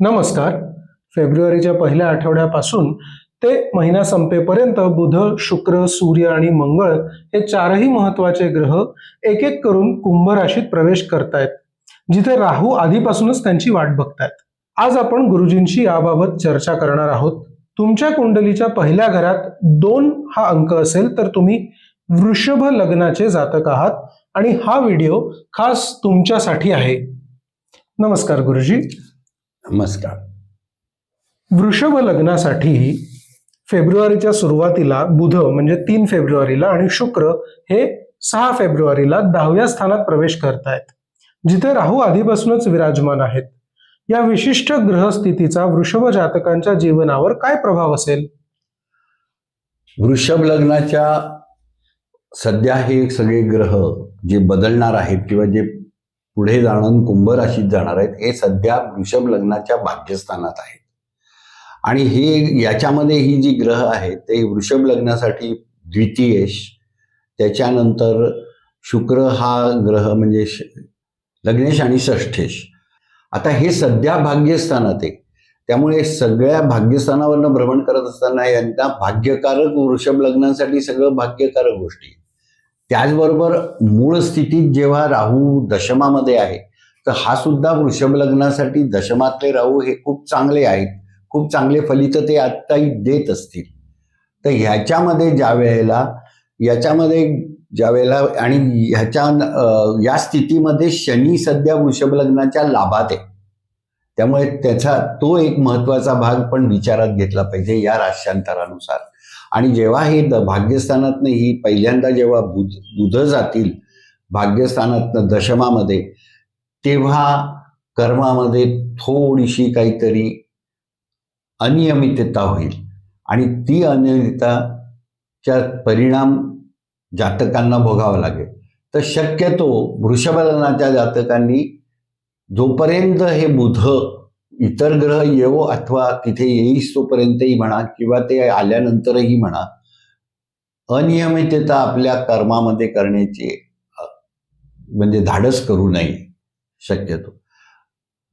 नमस्कार. फेब्रुवारीच्या पहिल्या आठवड्यापासून ते महिना संपेपर्यंत बुध शुक्र सूर्य आणि मंगळ हे चारही महत्त्वाचे ग्रह एक एक करून कुंभ राशीत प्रवेश करतायत जिथे राहू आधीपासूनच त्यांची वाट बघतायत. आज आपण गुरुजींशी याबाबत चर्चा करणार आहोत. तुमच्या कुंडलीच्या पहिल्या घरात दोन हा अंक असेल तर तुम्ही वृषभ लग्नाचे जातक आहात आणि हा व्हिडिओ खास तुमच्यासाठी आहे. नमस्कार गुरुजी. नमस्कार. वृषभ लग्नासाठी फेब्रुवारीच्या सुरुवातीला बुध म्हणजे तीन फेब्रुवारीला आणि शुक्र हे सहा फेब्रुवारीला दहाव्या स्थानात प्रवेश करतायत. जिथे राहू आधीपासूनच विराजमान आहेत. या विशिष्ट ग्रहस्थितीचा वृषभ जातकांच्या जीवनावर काय प्रभाव असेल? वृषभ लग्नाच्या सध्या हे सगळे ग्रह जे बदलणार आहेत किंवा जे पुढे जाणून कुंभ राशीत जाणार आहेत. हे सध्या वृषभ लग्नाच्या भाग्यस्थानात आहेत. आणि हे याच्यामध्ये ही जी ग्रह आहेत ते वृषभ लग्नासाठी द्वितीयेश. त्याच्यानंतर शुक्र हा ग्रह म्हणजे लग्नेश आणि षष्ठेश. आता हे सध्या भाग्यस्थानात आहे. त्यामुळे सगळ्या भाग्यस्थानावरनं भ्रमण करत असताना यांना भाग्यकारक वृषभ लग्नासाठी सगळं भाग्यकारक गोष्टी त्याचबरोबर मूळ स्थितीत जेव्हा राहू दशमामध्ये आहे तर हा सुद्धा वृषभ लग्नासाठी दशमातले राहू हे खूप चांगले आहेत. खूप चांगले फलित ते आत्ताही देत असतील. तर ह्याच्यामध्ये ज्या वेळेला याच्यामध्ये ज्या वेळेला आणि ह्याच्या या स्थितीमध्ये शनी सध्या वृषभ लग्नाच्या लाभात आहे. त्यामुळे त्याचा तो एक महत्त्वाचा भाग पण विचारात घेतला पाहिजे या राशांतरानुसार आणि जेव्हा हे द भाग्यस्थानातनं ही पहिल्यांदा जेव्हा बुध बुध जातील भाग्यस्थानातनं दशमामध्ये तेव्हा कर्मामध्ये थोडीशी काहीतरी अनियमितता होईल. आणि ती अनियमितताच्या परिणाम जातकांना भोगावा लागेल. तर शक्यतो वृषभ जातकांनी जोपर्यंत हे बुध इतर ग्रह येवो अथवा तिथे येईस तोपर्यंतही म्हणा किंवा ते आल्यानंतरही म्हणा अनियमितता आपल्या कर्मामध्ये करण्याची म्हणजे धाडस करू नये शक्यतो.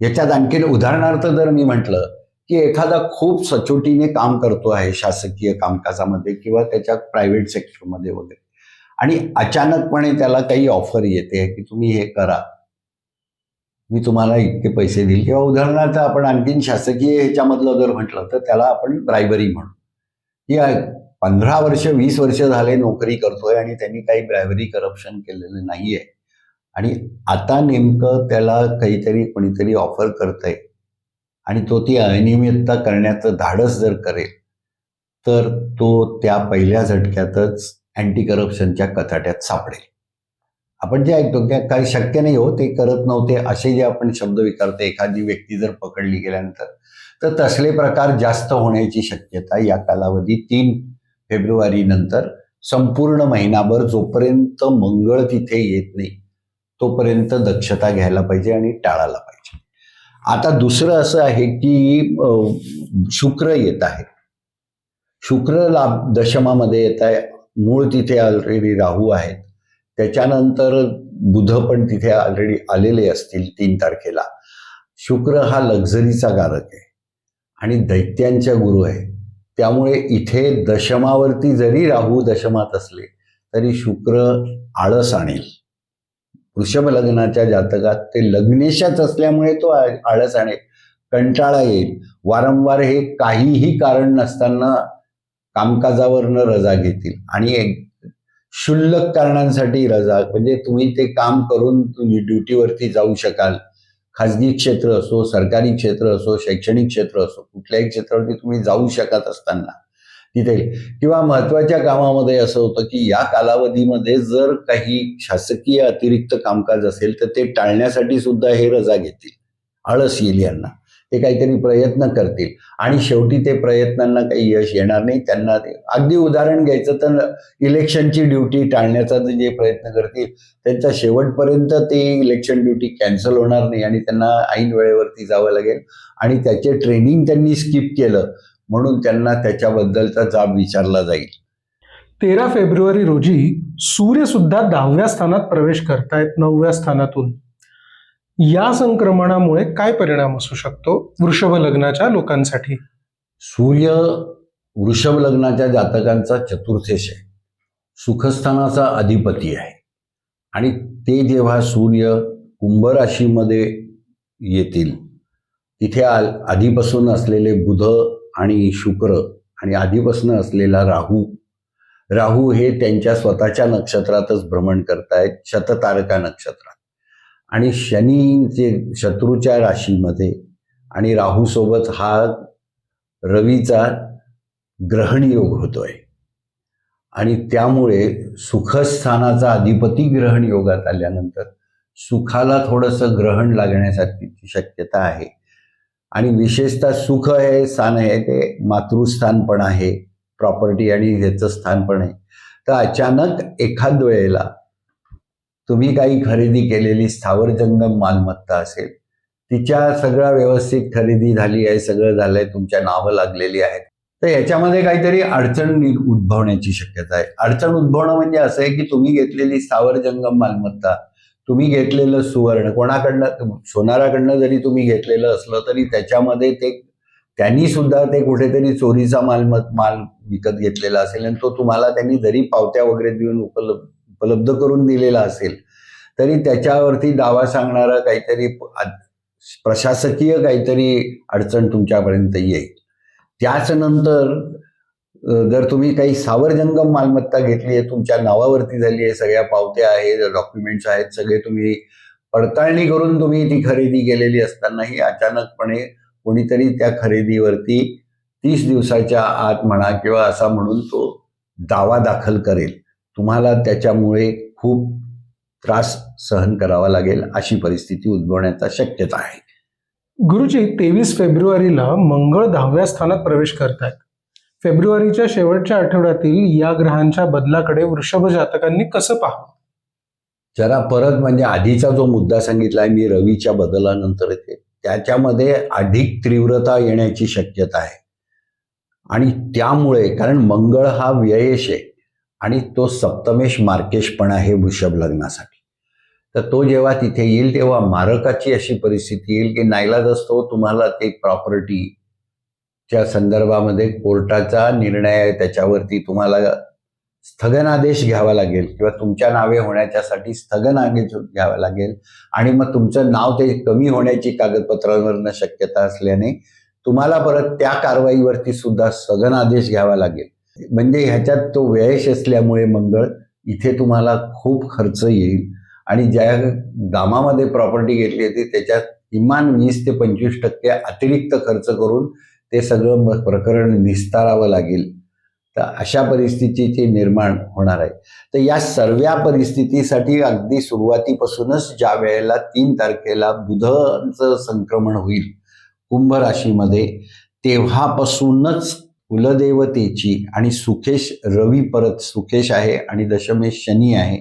याच्यात आणखीन उदाहरणार्थ जर मी म्हटलं की एखादा खूप सचोटीने काम करतो आहे शासकीय कामकाजामध्ये किंवा त्याच्या प्रायव्हेट सेक्टरमध्ये वगैरे आणि अचानकपणे त्याला काही ऑफर येते की तुम्ही हे करा मी तुम्हाला इतके पैसे देईल. किंवा उदाहरणार्थ आपण आणखीन शासकीय ह्याच्यामधलं जर म्हटलं तर त्याला आपण ब्रायबरी म्हणू. की पंधरा वर्ष वीस वर्ष झाले नोकरी करतोय आणि त्यांनी काही ब्रायबरी करप्शन केलेलं नाही आहे आणि आता नेमकं त्याला काहीतरी कोणीतरी ऑफर करतंय. आणि तो ती अनियमितता करण्याचं धाडस जर करेल तर तो त्या पहिल्या झटक्यातच अँटी करप्शनच्या कचाट्यात सापडेल. आपण जे ऐकतो की काही शक्य नाही हो ते करत नव्हते असे जे आपण शब्द विचारतो एखादी व्यक्ती जर पकडली गेल्यानंतर तर तसले प्रकार जास्त होण्याची शक्यता या कालावधी तीन फेब्रुवारी नंतर संपूर्ण महिनाभर जोपर्यंत मंगळ तिथे येत नाही तोपर्यंत दक्षता घ्यायला पाहिजे आणि टाळायला पाहिजे. आता दुसरं असं आहे की शुक्र येत आहे. शुक्र लाभ दशमामध्ये येत आहे मूळ तिथे ऑलरेडी राहू आहेत. त्याच्यानंतर बुध पण तिथे ऑलरेडी आलेले असतील तीन तारखेला. शुक्र हा लक्झरीचा कारक आहे आणि दैत्यांच्या गुरु आहे. त्यामुळे इथे दशमावरती जरी राहू दशमात असले तरी शुक्र आळस आणेल. वृषभ लग्नाच्या जातकात ते लग्नेशाच असल्यामुळे तो आळस आणेल. कंटाळा येईल. वारंवार हे काहीही कारण नसताना कामकाजावरनं रजा घेतील. आणि एक क्षुल्लक कारणांसाठी रजा म्हणजे तुम्ही ते काम करून तुम्ही ड्युटीवरती जाऊ शकाल. खाजगी क्षेत्र असो सरकारी क्षेत्र असो शैक्षणिक क्षेत्र असो कुठल्याही क्षेत्रावरती तुम्ही जाऊ शकत असताना तिथे. किंवा महत्त्वाच्या कामामध्ये असं होतं की या कालावधीमध्ये जर काही शासकीय अतिरिक्त कामकाज असेल तर ते टाळण्यासाठी सुद्धा हे रजा घेतील. आळस येईल यांना. ते काहीतरी प्रयत्न करतील. आणि शेवटी ते प्रयत्नांना काही यश येणार नाही. त्यांना अगदी उदाहरण घ्यायचं तर इलेक्शनची ड्युटी टाळण्याचा जे प्रयत्न करतील त्यांच्या शेवटपर्यंत ते इलेक्शन ड्युटी कॅन्सल होणार नाही आणि त्यांना ऐन वेळेवरती जावं लागेल. आणि त्याचे ट्रेनिंग त्यांनी स्किप केलं म्हणून त्यांना त्याच्याबद्दलचा जाब विचारला जाईल. तेरा फेब्रुवारी रोजी सूर्य सुद्धा दहाव्या स्थानात प्रवेश करतायत नवव्या स्थानातून. या संक्रमणामुळे काय परिणाम असू शकतो वृषभ लग्नाच्या लोकांसाठी? सूर्य वृषभ लग्नाच्या जातकांचा चतुर्थेश आहे. सुखस्थानाचा अधिपती आहे. आणि ते जेव्हा सूर्य कुंभ राशीमध्ये येतील तिथे आल आधीपासून असलेले बुध आणि शुक्र आणि आधीपासून असलेला राहू राहू हे त्यांच्या स्वतःच्या नक्षत्रातच भ्रमण करतायत शततारका नक्षत्रात. आणि शनी जे शत्रूच्या राशीमध्ये आणि राहूसोबत हा रवीचा ग्रहण योग होतोय. आणि त्यामुळे सुखस्थानाचा अधिपती ग्रहण योगात आल्यानंतर सुखाला थोडंसं ग्रहण लागण्यासाठी शक्यता आहे. आणि विशेषतः सुख हे स्थान आहे ते मातृस्थान पण आहे प्रॉपर्टी आणि ह्याचं स्थान पण आहे. तर अचानक एखाद वेळेला तुम्ही काही खरेदी केलेली स्थावर जंगम मालमत्ता असेल तिच्या सगळ्या व्यवस्थित खरेदी झाली आहे सगळं झालंय तुमच्या नावं लागलेली आहेत. तर याच्यामध्ये काहीतरी अडचण उद्भवण्याची शक्यता आहे. अडचण उद्भवणं म्हणजे असं आहे की तुम्ही घेतलेली स्थावर जंगम मालमत्ता तुम्ही घेतलेलं सुवर्ण कोणाकडनं सोनाराकडनं जरी तुम्ही घेतलेलं असलं तरी त्याच्यामध्ये ते त्यांनी सुद्धा ते कुठेतरी चोरीचा मालमत माल विकत घेतलेला असेल आणि तो तुम्हाला त्यांनी जरी पावत्या वगैरे देऊन उपलब्ध उपलब्ध करून दिलेला असेल तरी त्याच्यावरती दावा सांगणारा काहीतरी प्रशासकीय काहीतरी अडचण तुमच्यापर्यंत येईल. त्याच नंतर जर तुम्ही काही सावरजंगम मालमत्ता घेतली आहे तुमच्या नावावरती झाली आहे सगळ्या पावत्या आहेत डॉक्युमेंट्स आहेत सगळे तुम्ही पडताळणी करून तुम्ही ती खरेदी केलेली असतानाही अचानकपणे कोणीतरी त्या खरेदीवरती तीस दिवसाच्या आत म्हणा किंवा असा म्हणून तो दावा दाखल करेल. तुम्हाला त्याच्यामुळे खूप त्रास सहन करावा लागेल अशी परिस्थिती उद्भवण्याचा शक्यता आहे. गुरुजी तेवीस फेब्रुवारीला मंगळ दहाव्या स्थानात प्रवेश करतायत. फेब्रुवारीच्या शेवटच्या आठवड्यातील या ग्रहांच्या बदलाकडे वृषभ जातकांनी कसं पाहावं? जरा परत म्हणजे आधीचा जो मुद्दा सांगितलाय मी रवीच्या बदलानंतर ते त्याच्यामध्ये अधिक तीव्रता येण्याची शक्यता आहे. आणि त्यामुळे कारण मंगळ हा व्ययेश आहे. आणि तो सप्तमेश मार्केशपणा आहे वृषभ लग्नासाठी. तर तो जेव्हा तिथे येईल तेव्हा मारकाची अशी परिस्थिती येईल की नाईलाज असतो तुम्हाला ते प्रॉपर्टीच्या संदर्भामध्ये कोर्टाचा निर्णय आहे त्याच्यावरती तुम्हाला स्थगनादेश घ्यावा लागेल किंवा तुमच्या नावे होण्याच्यासाठी स्थगनादेश घ्यावा लागेल. आणि मग तुमचं नाव ते कमी होण्याची कागदपत्रांवरनं शक्यता असल्याने तुम्हाला परत त्या कारवाईवरती सुद्धा स्थगनादेश घ्यावा लागेल. म्हणजे ह्याच्यात तो व्ययश असल्यामुळे मंगळ इथे तुम्हाला खूप खर्च येईल. आणि ज्या दामामध्ये प्रॉपर्टी घेतली होती त्याच्यात किमान वीस ते पंचवीस टक्के अतिरिक्त खर्च करून ते सगळं प्रकरण निस्तारावं लागेल. तर अशा परिस्थितीचे निर्माण होणार आहे. तर या सर्व्या परिस्थितीसाठी अगदी सुरुवातीपासूनच ज्या वेळेला तीन तारखेला बुधचं संक्रमण होईल कुंभ राशीमध्ये तेव्हापासूनच कुलदेवतेची आणि सुखेश रवी परत सुखेश आहे आणि दशमेश शनी आहे.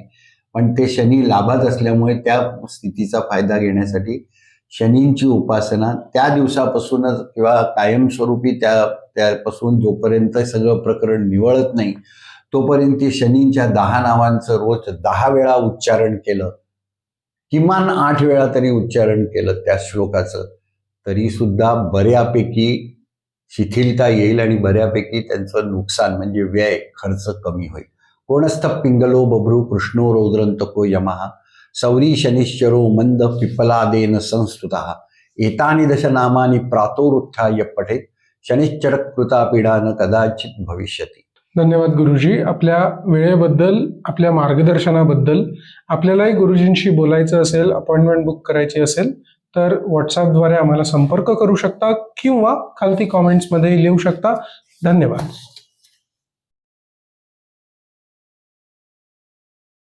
पण ते शनी लाभात असल्यामुळे त्या स्थितीचा फायदा घेण्यासाठी शनींची उपासना त्या दिवसापासूनच किंवा कायमस्वरूपी त्या त्यापासून जोपर्यंत सगळं प्रकरण निवळत नाही तोपर्यंत शनींच्या दहा नावांचं रोज दहा वेळा उच्चारण केलं. किमान आठ वेळा तरी उच्चारण केलं त्या श्लोकाचं. तरी सुद्धा बऱ्यापैकी शिथिलता येईल आणि बऱ्यापैकी त्यांचं नुकसान म्हणजे व्यय खर्च कमी होईल. कोणस्थ पिंगलो बभ्रू कृष्णो रौद्रंतको यमहा सौरी शनिश्चरो मंद पिपलादेन संस्तुत। एतानि दशनामानि प्रातोरुत्थाय पठेत। शनिश्चर कृता पीडा न कदाचित भविष्यती। धन्यवाद गुरुजी. आपल्या वेळेबद्दल आपल्या मार्गदर्शनाबद्दल आपल्यालाही गुरुजींशी बोलायचं असेल अपॉइंटमेंट बुक करायची असेल तर व्हॉट्सॲपद्वारे आम्हाला संपर्क करू शकता किंवा खालती कॉमेंट्समध्ये लिहू शकता. धन्यवाद.